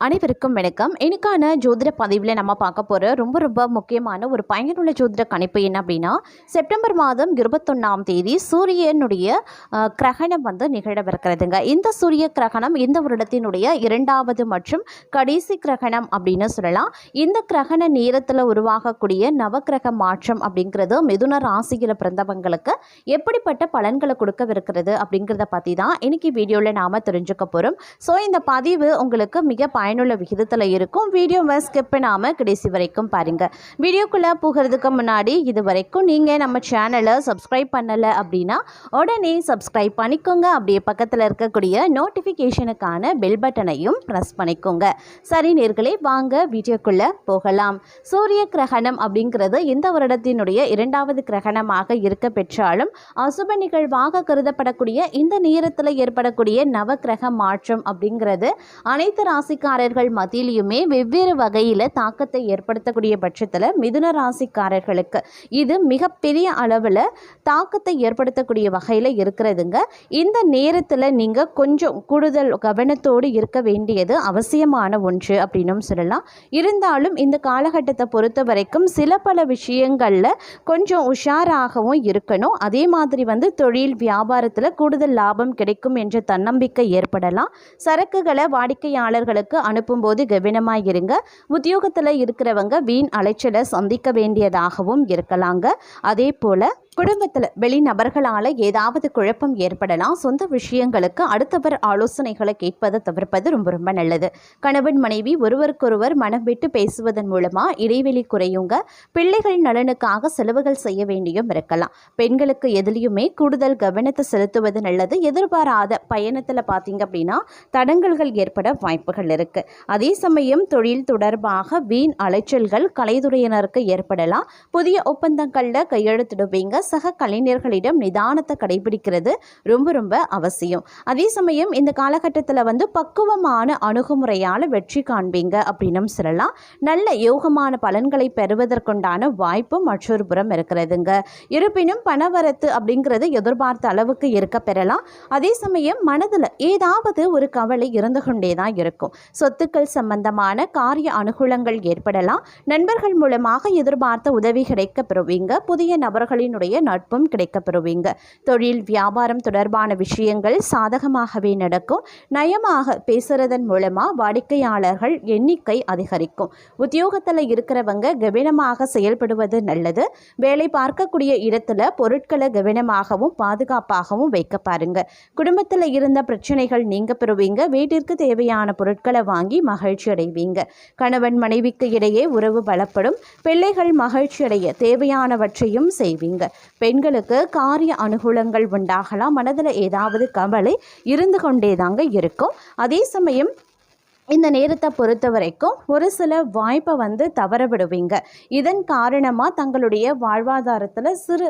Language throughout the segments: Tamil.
அனைவருக்கும் வணக்கம். எனக்கான ஜோதிட பதிவில் நம்ம பார்க்க போகிற ரொம்ப ரொம்ப முக்கியமான ஒரு பயனுள்ள ஜோதிட கணிப்பு என்ன அப்படின்னா செப்டம்பர் மாதம் இருபத்தொன்னாம் தேதி சூரியனுடைய கிரகணம் வந்து நிகழவிருக்கிறதுங்க. இந்த சூரிய கிரகணம் இந்த வருடத்தினுடைய இரண்டாவது மற்றும் கடைசி கிரகணம் அப்படின்னு சொல்லலாம். இந்த கிரகண நேரத்தில் உருவாகக்கூடிய நவக்கிரக மாற்றம் அப்படிங்கிறது மிதுன ராசியில் பிறந்தவங்களுக்கு எப்படிப்பட்ட பலன்களை கொடுக்கவிருக்கிறது அப்படிங்கிறத பற்றி தான் இன்னைக்கு வீடியோவில் நாம் தெரிஞ்சுக்க போகிறோம் ஸோ இந்த பதிவு உங்களுக்கு மிக பயனுள்ள விகிதத்தில் இருக்கும். வீடியோவை ஸ்கிப் பண்ணாமல் கடைசி வரைக்கும் பாருங்கள் வீடியோக்குள்ளே போகிறதுக்கு முன்னாடி இது வரைக்கும் நீங்கள் நம்ம சேனலை சப்ஸ்கிரைப் பண்ணலை அப்படின்னா உடனே சப்ஸ்கிரைப் பண்ணிக்கோங்க. அப்படியே பக்கத்தில் இருக்கக்கூடிய நோட்டிஃபிகேஷனுக்கான பெல் பட்டனையும் ப்ரெஸ் பண்ணிக்கோங்க. சரி நேர்களே வாங்க வீடியோக்குள்ளே போகலாம். சூரிய கிரகணம் அப்படிங்கிறது இந்த வருடத்தினுடைய இரண்டாவது கிரகணமாக இருக்க பெற்றாலும் அசுப நிகழ்வாக கருதப்படக்கூடிய இந்த நேரத்தில் ஏற்படக்கூடிய நவக்கிரக மாற்றம் அப்படிங்கிறது அனைத்து ராசிக்காரர்கள் மத்தியிலையுமே வெவ்வேறு வகையில் தாக்கத்தை ஏற்படுத்தக்கூடிய பட்சத்தில் மிதுன ராசிக்காரர்களுக்கு இது மிகப்பெரிய அளவில் தாக்கத்தை ஏற்படுத்தக்கூடிய வகையில் இருக்கிறதுங்க. இந்த நேரத்தில் நீங்கள் கொஞ்சம் கூடுதல் கவனத்தோடு இருக்க வேண்டியது அவசியமான ஒன்று அப்படின்னும் சொல்லலாம். இருந்தாலும் இந்த காலகட்டத்தை பொறுத்த வரைக்கும் சில பல விஷயங்களில் கொஞ்சம் உஷாராகவும் இருக்கணும். அதே மாதிரி வந்து தொழில் வியாபாரத்தில் கூடுதல் லாபம் கிடைக்கும் என்ற தன்னம்பிக்கை ஏற்படலாம். சரக்குகளை வாடிக்கையாளர்களுக்கு அனுப்பும்போது கவனமாக இருங்க உத்தியோகத்தில் இருக்கிறவங்க வீண் அலைச்சலை சந்திக்க வேண்டியதாகவும் இருக்கலாங்க. அதே போல் குடும்பத்தில் வெளிநபர்களால் ஏதாவது குழப்பம் ஏற்படலாம் சொந்த விஷயங்களுக்கு அடுத்தவர் ஆலோசனைகளை கேட்பதை தவிர்ப்பது ரொம்ப ரொம்ப நல்லது. கணவன் மனைவி ஒருவருக்கொருவர் மனம் விட்டு பேசுவதன் மூலமாக இடைவெளி குறையுங்க. பிள்ளைகள் நலனுக்காக செலவுகள் செய்ய வேண்டியும் இருக்கலாம். பெண்களுக்கு எதிலையுமே கூடுதல் கவனத்தை செலுத்துவது நல்லது. எதிர்பாராத பயணத்தில் பார்த்தீங்க அப்படின்னா தடங்கல்கள் ஏற்பட வாய்ப்புகள் இருக்குது அதே சமயம் தொழில் தொடர்பாக வீண் அலைச்சல்கள் கலைத்துறையினருக்கு ஏற்படலாம். புதிய ஒப்பந்தங்களில் கையெழுத்திடுவீங்க. சக கலைஞர்களிடம் நிதானத்தை கடைபிடிக்கிறது ரொம்ப ரொம்ப அவசியம். அதே சமயம் இந்த காலகட்டத்தில் வந்து பக்குவமான அணுகுமுறையால் வெற்றி காண்பீங்க அப்படின்னும் சொல்லலாம். நல்ல யோகமான பலன்களை பெறுவதற்குண்டான வாய்ப்பு மற்றொரு புறம் இருக்கிறதுங்க. இருப்பினும் பணவரத்து அப்படிங்கிறது எதிர்பார்த்த அளவுக்கு இருக்க பெறலாம். அதே சமயம் மனதில் ஏதாவது ஒரு கவலை இருந்து கொண்டே தான் இருக்கும். சொத்துக்கள் சம்பந்தமான காரிய அனுகூலங்கள் ஏற்படலாம். நண்பர்கள் மூலமாக எதிர்பார்த்த உதவி கிடைக்க பெறுவீங்க. புதிய நபர்களினுடைய நட்பும் கிடைக்கப்பெறுவீங்க. தொழில் வியாபாரம் தொடர்பான விஷயங்கள் சாதகமாகவே நடக்கும். நயமாக பேசுறதன் மூலமாக வாடிக்கையாளர்கள் எண்ணிக்கை அதிகரிக்கும். உத்தியோகத்தில் இருக்கிறவங்க கவனமாக செயல்படுவது நல்லது. வேலை பார்க்கக்கூடிய இடத்துல பொருட்களை கவனமாகவும் பாதுகாப்பாகவும் வைக்க பாருங்க. குடும்பத்தில் இருந்த பிரச்சனைகள் நீங்க பெறுவீங்க. வீட்டிற்கு தேவையான பொருட்களை வாங்கி மகிழ்ச்சி அடைவீங்க. கணவன் மனைவிக்கு இடையே உறவு பலப்படும். பிள்ளைகள் மகிழ்ச்சி அடைய தேவையானவற்றையும் செய்வீங்க. பெண்களுக்கு காரிய அனுகூலங்கள் உண்டாகலாம். மனதில் ஏதாவது கவலை இருந்து கொண்டே தாங்க இருக்கும். அதே சமயம் இந்த நேரத்தை பொறுத்த வரைக்கும் ஒரு சில வாய்ப்பை வந்து தவற விடுவீங்க. இதன் காரணமாக தங்களுடைய வாழ்வாதாரத்தில் சிறு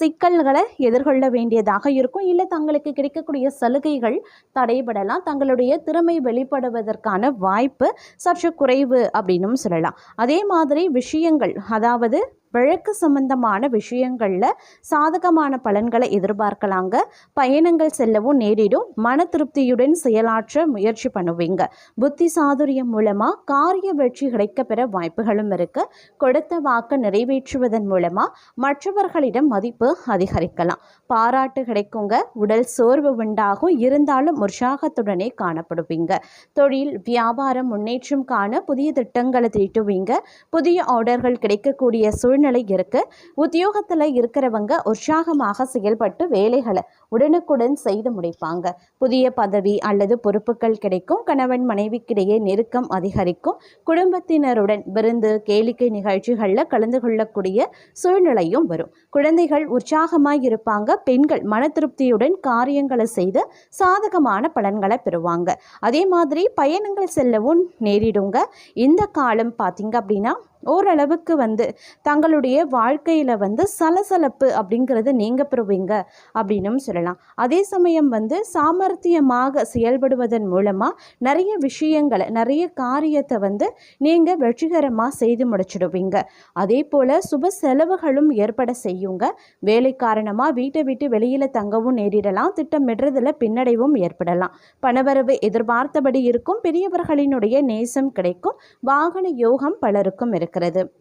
சிக்கல்களை எதிர்கொள்ள வேண்டியதாக இருக்கும். இல்லை தங்களுக்கு கிடைக்கக்கூடிய சலுகைகள் தடைபடலாம். தங்களுடைய திறமை வெளிப்படுவதற்கான வாய்ப்பு சற்று குறைவு அப்படின்னும் சொல்லலாம். அதே மாதிரி விஷயங்கள் அதாவது வழக்கு சம்பந்தமான விஷயங்களில் சாதகமான பலன்களை எதிர்பார்க்கலாங்க. பயணங்கள் செல்லவும் நேரிடும். மன திருப்தியுடன் செயலாற்ற முயற்சி பண்ணுவீங்க. புத்தி சாதுரியம் மூலமாக காரிய வெற்றி கிடைக்கப்பெற வாய்ப்புகளும் இருக்கு. கொடுத்த வாக்கு நிறைவேற்றுவதன் மூலமாக மற்றவர்களிடம் மதிப்பு அதிகரிக்கலாம். பாராட்டு கிடைக்குங்க. உடல் சோர்வு உண்டாகும். இருந்தாலும் உற்சாகத்துடனே காணப்படுவீங்க. தொழில் வியாபாரம் முன்னேற்றம் காண புதிய திட்டங்களை தீட்டுவீங்க. புதிய ஆர்டர்கள் கிடைக்கக்கூடிய சூழ்நிலை இருக்கு. உத்தியோகத்தில் இருக்கிறவங்க உற்சாகமாக செயல்பட்டு வேலைகளை உடனுக்குடன் செய்து முடிப்பாங்க. புதிய பதவி அல்லது பொறுப்புகள் கிடைக்கும். கணவன் மனைவிக்கிடையே நெருக்கம் அதிகரிக்கும். குடும்பத்தினருடன் விருந்து கேளிக்கை நிகழ்ச்சிகளில் கலந்து கொள்ளக்கூடிய சூழ்நிலையும் வரும். குழந்தைகள் உற்சாகமாய் இருப்பாங்க. பெண்கள் மன திருப்தியுடன் காரியங்களை செய்து சாதகமான பலன்களை பெறுவாங்க. அதே மாதிரி பயணங்கள் செல்லவும் நேரிடுங்க. இந்த காலம் பார்த்தீங்க அப்படின்னா ஓரளவுக்கு வந்து தங்களுடைய வாழ்க்கையில் வந்து சலசலப்பு அப்படிங்கிறது நீங்க பெறுவீங்க அப்படின்னும் சொல்லலாம். அதே சமயம் வந்து சாமர்த்தியமாக செயல்படுவதன் மூலமாக நிறைய விஷயங்களை நிறைய காரியத்தை வந்து நீங்கள் வெற்றிகரமாக செய்து முடிச்சிடுவீங்க. அதே போல் சுப செலவுகளும் ஏற்பட செய்யுங்க. வேலை காரணமாக வீட்டை விட்டு வெளியில் தங்கவும் நேரிடலாம். திட்டமிடுறதில் பின்னடைவும் ஏற்படலாம். பணவரவு எதிர்பார்த்தபடி இருக்கும். பெரியவர்களினுடைய நேசம் கிடைக்கும். வாகன யோகம் பலருக்கும் இருக்கிறது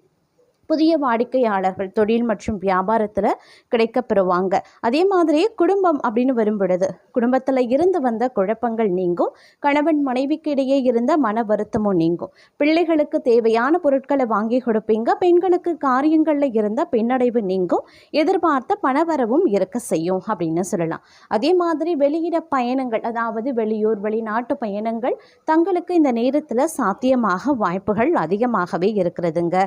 புதிய வாடிக்கையாளர்கள் தொழில் மற்றும் வியாபாரத்தில் கிடைக்கப்பெறுவாங்க. அதே மாதிரி குடும்பம் அப்படின்னு வரும்பொழுது குடும்பத்தில் இருந்து வந்த குழப்பங்கள் நீங்கும் கணவன் மனைவிக்கு இடையே இருந்த மன வருத்தமும் நீங்கும். பிள்ளைகளுக்கு தேவையான பொருட்களை வாங்கி கொடுப்பீங்க பெண்களுக்கு காரியங்களில் இருந்த பின்னடைவு நீங்கும் எதிர்பார்த்த பணவரவும் இருக்க செய்யும் அப்படின்னு சொல்லலாம். அதே மாதிரி வெளியிட பயணங்கள் அதாவது வெளியூர் வெளிநாட்டு பயணங்கள் தங்களுக்கு இந்த நேரத்தில் சாத்தியமாக வாய்ப்புகள் அதிகமாகவே இருக்கிறதுங்க.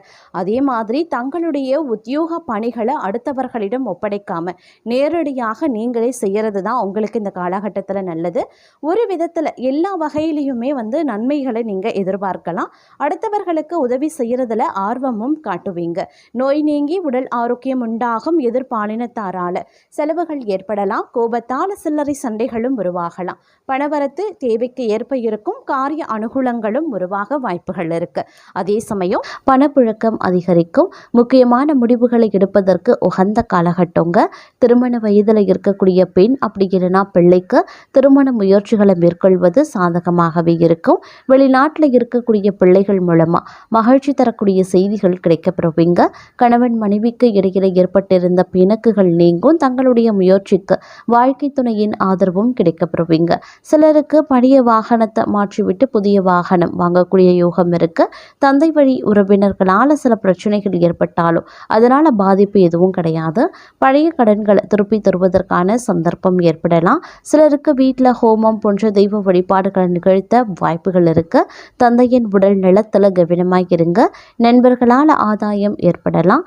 அதே மாதிரி தங்களுடைய உத்தியோக பணிகளை அடுத்தவர்களிடம் ஒப்படைக்காம நேரடியாக நீங்களே செய்கிறது தான் உங்களுக்கு இந்த காலகட்டத்தில் நல்லது. ஒரு விதத்தில் எல்லா வகையிலையுமே வந்து நன்மைகளை நீங்கள் எதிர்பார்க்கலாம். அடுத்தவர்களுக்கு உதவி செய்கிறதுல ஆர்வமும் காட்டுவீங்க. நோய் நீங்கி உடல் ஆரோக்கியம் உண்டாகும் எதிர்பாலினத்தாரால செலவுகள் ஏற்படலாம். கோபத்தால் சில்லறை சண்டைகளும் உருவாகலாம். பணவரத்து தேவைக்கு ஏற்ப இருக்கும் காரிய அனுகூலங்களும் உருவாக வாய்ப்புகள் இருக்கு. அதே சமயம் பணப்புழக்கம் அதிகரிக்கும். முக்கியமான முடிவுகளை எடுப்பதற்கு உகந்த காலகட்டங்க. திருமண வயதில் இருக்கக்கூடிய பெண் அப்படி இல்லைன்னா பிள்ளைக்கு திருமண முயற்சிகளை மேற்கொள்வது சாதகமாகவே இருக்கும். வெளிநாட்டில் இருக்கக்கூடிய பிள்ளைகள் மூலமாக மகிழ்ச்சி தரக்கூடிய செய்திகள் கிடைக்கப்பெறுவீங்க. கணவன் மனைவிக்கு இடையில ஏற்பட்டிருந்த பிணக்குகள் நீங்கும். தங்களுடைய முயற்சிக்கு வாழ்க்கை துணையின் ஆதரவும் கிடைக்கப்பெறுவீங்க. சிலருக்கு பழைய வாகனத்தை மாற்றிவிட்டு புதிய வாகனம் வாங்கக்கூடிய யோகம் இருக்கு. தந்தை வழி உறவினர்களால் சில பிரச்சனைகள் ஏற்பட்டாலும் அதனால் பாதிப்பு எதுவும் கிடையாது. பழைய கடன்களை திருப்பி தருவதற்கான சந்தர்ப்பம் ஏற்படலாம். சிலருக்கு வீட்டில் ஹோமம் போன்ற தெய்வ வழிபாடுகளை நிகழ்த்த வாய்ப்புகள் இருக்கு. தந்தையின் உடல் நிலத்தில் கவனமாக இருங்க. நண்பர்களால் ஆதாயம் ஏற்படலாம்.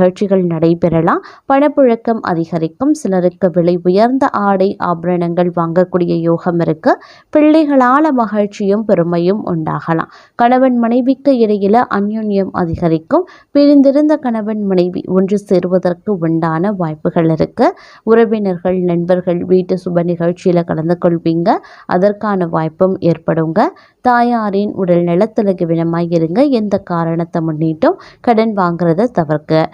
நிகழ்ச்சிகள் நடைபெறலாம். பணப்புழக்கம் அதிகரிக்கும். சிலருக்கு விலை உயர்ந்த ஆடை ஆபரணங்கள் வாங்கக்கூடிய யோகம் இருக்கு. பிள்ளைகளால் மகிழ்ச்சியும் பெருமையும் உண்டாகலாம். கணவன் மனைவிக்கு இடையில அந்யோன்யம் அதிகரிக்கும். பிரிந்திருந்த கணவன் மனைவி ஒன்று சேருவதற்கு உண்டான வாய்ப்புகள் இருக்கு. உறவினர்கள் நண்பர்கள் வீட்டு சுப நிகழ்ச்சியில் கலந்து கொள்வீங்க. அதற்கான வாய்ப்பும் ஏற்படுங்க. தாயாரின் உடல் நலத்தில் கவனமாக இருங்க. எந்த காரணத்தை முன்னிட்டும் கடன் வாங்குறத தவிர்க்க.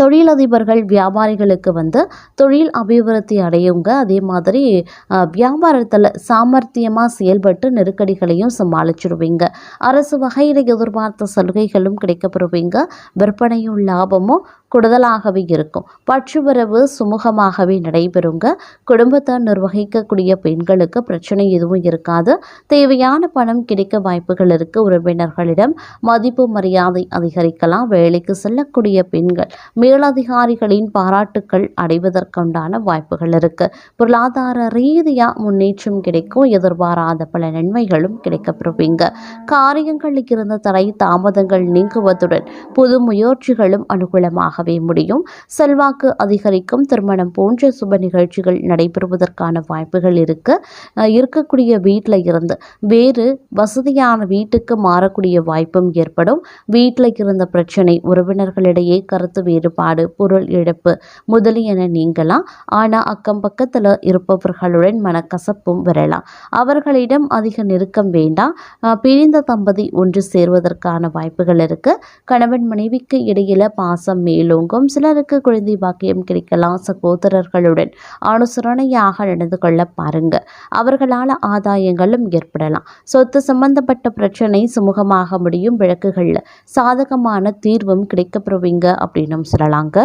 தொழிலதிபர்கள் வியாபாரிகளுக்கு வந்து தொழில் அபிவிருத்தி அடையுங்க. அதே மாதிரி வியாபாரத்தில் சாமர்த்தியமாக செயல்பட்டு நெருக்கடிகளையும் சமாளிச்சிடுவீங்க அரசு வகையில் எதிர்பார்த்த சலுகைகளும் கிடைக்கப்பெறுவீங்க. விற்பனையும் லாபமும் கூடுதலாகவே இருக்கும். பற்றுவரவு சுமூகமாகவே நடைபெறுங்க. குடும்பத்தை நிர்வகிக்கக்கூடிய பெண்களுக்கு பிரச்சனை எதுவும் இருக்காது. தேவையான பணம் கிடைக்க வாய்ப்புகள் இருக்குது உறவினர்களிடம் மதிப்பு மரியாதை அதிகரிக்கலாம். வேலைக்கு செல்லக்கூடிய பெண்கள் மேலதிகாரிகளின் பாராட்டுக்கள் அடைவதற்குண்டான வாய்ப்புகள் இருக்குது பொருளாதார ரீதியாக முன்னேற்றம் கிடைக்கும் எதிர்பாராத பல நன்மைகளும் கிடைக்கப்பெறுவீங்க. காரியங்களில் இருந்த தடை தாமதங்கள் நீங்குவதுடன் புது முயற்சிகளும் அனுகூலமாகவே முடியும். செல்வாக்கு அதிகரிக்கும் திருமணம் போன்ற சுப நிகழ்ச்சிகள் நடைபெறுவதற்கான வாய்ப்புகள் இருக்கு. இருக்கக்கூடிய வீட்டில் இருந்து வேறு வசதியான வீட்டுக்கு மாறக்கூடிய வாய்ப்பும் ஏற்படும். வீட்டில் இருந்த பிரச்சனை உறவினர்களிடையே கருத்து வேறுபாடு பொருள் இழப்பு முதலியன நீங்கலாம். ஆனால் அக்கம் பக்கத்தில் இருப்பவர்களுடன் மனக்கசப்பும் வரலாம். அவர்களிடம் அதிக நெருக்கம் வேண்டாம். பிரிந்த தம்பதி ஒன்று சேர்வதற்கான வாய்ப்புகள் இருக்கு. கணவன் மனைவிக்கு இடையில பாசம் மேலோங்கும். சிலருக்கு குழந்தை பாக்கியம் கிடைக்கலாம். சகோதரர்களுடன் அனுசரணையாக நடந்து கொள்ள பாருங்க. அவர்களால் ஆதாயங்களும் ஏற்படலாம். சொத்து சம்பந்தப்பட்ட பிரச்சனை சுமூகமாக முடியும். விளக்குகளில் சாதகமான தீர்வும் கிடைக்கப்படுவீங்க அப்படின்னும் சொல்லலாங்க